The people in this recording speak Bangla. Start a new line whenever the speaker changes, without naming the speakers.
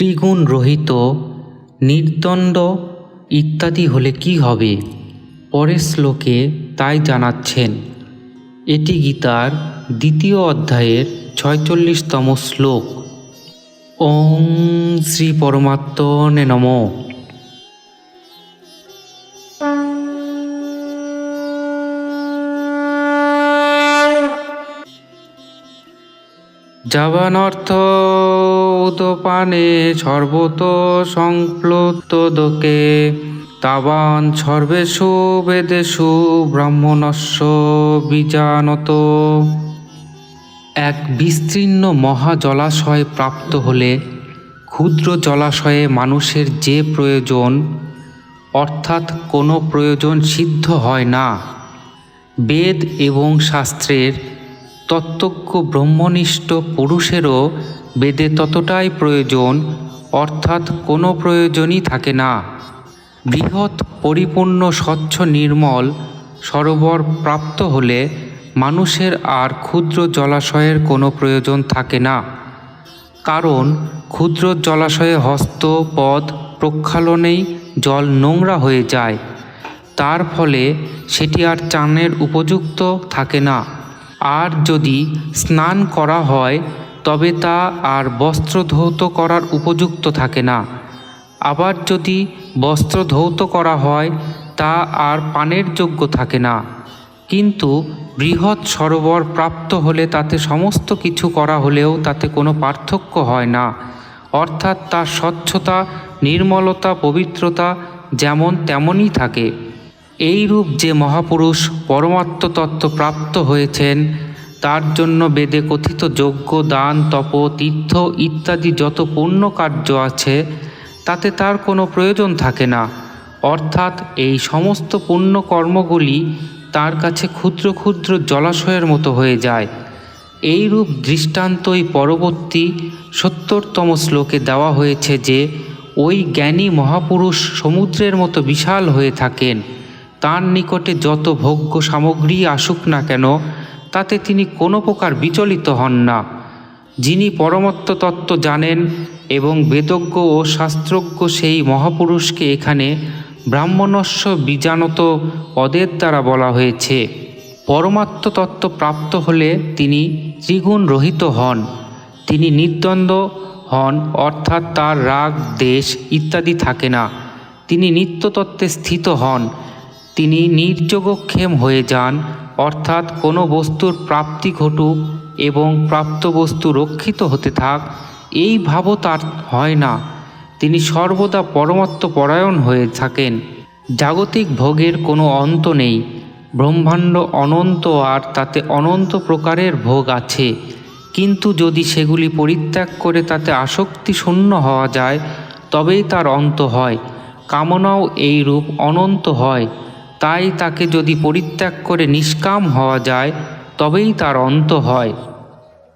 ত্রিগুণ রহিত, নির্দণ্ড ইত্যাদি হলে কি হবে? পরের শ্লোকে তাই জানাচ্ছেন। এটি গীতার দ্বিতীয় অধ্যায়ের ছয়চল্লিশতম শ্লোক। ওং শ্রী পরমাত্মনে নম। যাবানর্থ উদপানে সর্বত সংপ্লুতদকে তাবান সর্বেষু বেদেষু ব্রাহ্মণস্য বীজানত। এক বিস্তীর্ণ মহা জলাশয় প্রাপ্ত হলে ক্ষুদ্র জলাশয়ে মানুষের যে প্রয়োজন, অর্থাৎ কোনো প্রয়োজন সিদ্ধ হয় না। বেদ এবং শাস্ত্রের তত্ত্বজ্ঞ ব্রহ্মনিষ্ঠ পুরুষেরও বেদে ততটাই প্রয়োজন, অর্থাৎ কোনো প্রয়োজনই থাকে না। বৃহৎ, পরিপূর্ণ, স্বচ্ছ, নির্মল সরোবর প্রাপ্ত হলে মানুষের আর ক্ষুদ্র জলাশয়ের কোনো প্রয়োজন থাকে না। কারণ ক্ষুদ্র জলাশয়ে হস্ত, পদ প্রক্ষালনেই জল নোংরা হয়ে যায়। তার ফলে সেটি আর চানের উপযুক্ত থাকে না। আর যদি স্নান করা হয়, তবে তা আর বস্ত্র ধৌত করার উপযুক্ত থাকে না। আবার যদি বস্ত্র ধৌত করা হয়, তা আর পানের যোগ্য থাকে না। কিন্তু বৃহৎ সরোবর প্রাপ্ত হলে তাতে সমস্ত কিছু করা হলেও তাতে কোনো পার্থক্য হয় না। অর্থাৎ তার স্বচ্ছতা, নির্মলতা, পবিত্রতা যেমন তেমনই থাকে। এইরূপ যে মহাপুরুষ পরমাত্ম তত্ত্ব প্রাপ্ত হয়েছেন, তার জন্য বেদে কথিত যজ্ঞ, দান, তপ, তীর্থ ইত্যাদি যত পুণ্য কার্য আছে, তাতে তার কোনো প্রয়োজন থাকে না। অর্থাৎ এই সমস্ত পুণ্য কর্মগুলি তার কাছে ক্ষুদ্র ক্ষুদ্র জলাশয়ের মতো হয়ে যায়। এইরূপ দৃষ্টান্তই পরবর্তী সত্তরতম শ্লোকে দেওয়া হয়েছে যে, ওই জ্ঞানী মহাপুরুষ সমুদ্রের মতো বিশাল হয়ে থাকেন। তার নিকটে যত ভোগ্য সামগ্রী আসুক না কেন, তাতে তিনি কোনো প্রকার বিচলিত হন না। যিনি পরমত্ব তত্ত্ব জানেন এবং বেদজ্ঞ ও শাস্ত্রজ্ঞ সেই মহাপুরুষকে এখানে ব্রাহ্মণস্য বীজানত পদের দ্বারা বলা হয়েছে। পরমাত্ম তত্ত্ব প্রাপ্ত হলে তিনি ত্রিগুণ রহিত হন। তিনি নির্দ্বন্দ্ব হন, অর্থাৎ তার রাগ, দেশ ইত্যাদি থাকে না। তিনি নিত্যতত্ত্বে স্থিত হন। তিনি নির্যোগক্ষেম হয়ে যান, অর্থাৎ কোনো বস্তুর প্রাপ্তি ঘটুক এবং প্রাপ্ত বস্তু রক্ষিত হতে থাক, এই ভাবও তার হয় না। তিনি সর্বদা পরমাত্ম পরায়ণ হয়ে থাকেন। জাগতিক ভোগের কোনো অন্ত নেই। ব্রহ্মাণ্ড অনন্ত আর তাতে অনন্ত প্রকারের ভোগ আছে। কিন্তু যদি সেগুলি পরিত্যাগ করে তাতে আসক্তি শূন্য হওয়া যায়, তবেই তার অন্ত হয়। কামনাও এই রূপ অনন্ত হয়। তাই তাকে যদি পরিত্যাগ করে নিষ্কাম হওয়া যায় তবেই তার অন্ত হয়।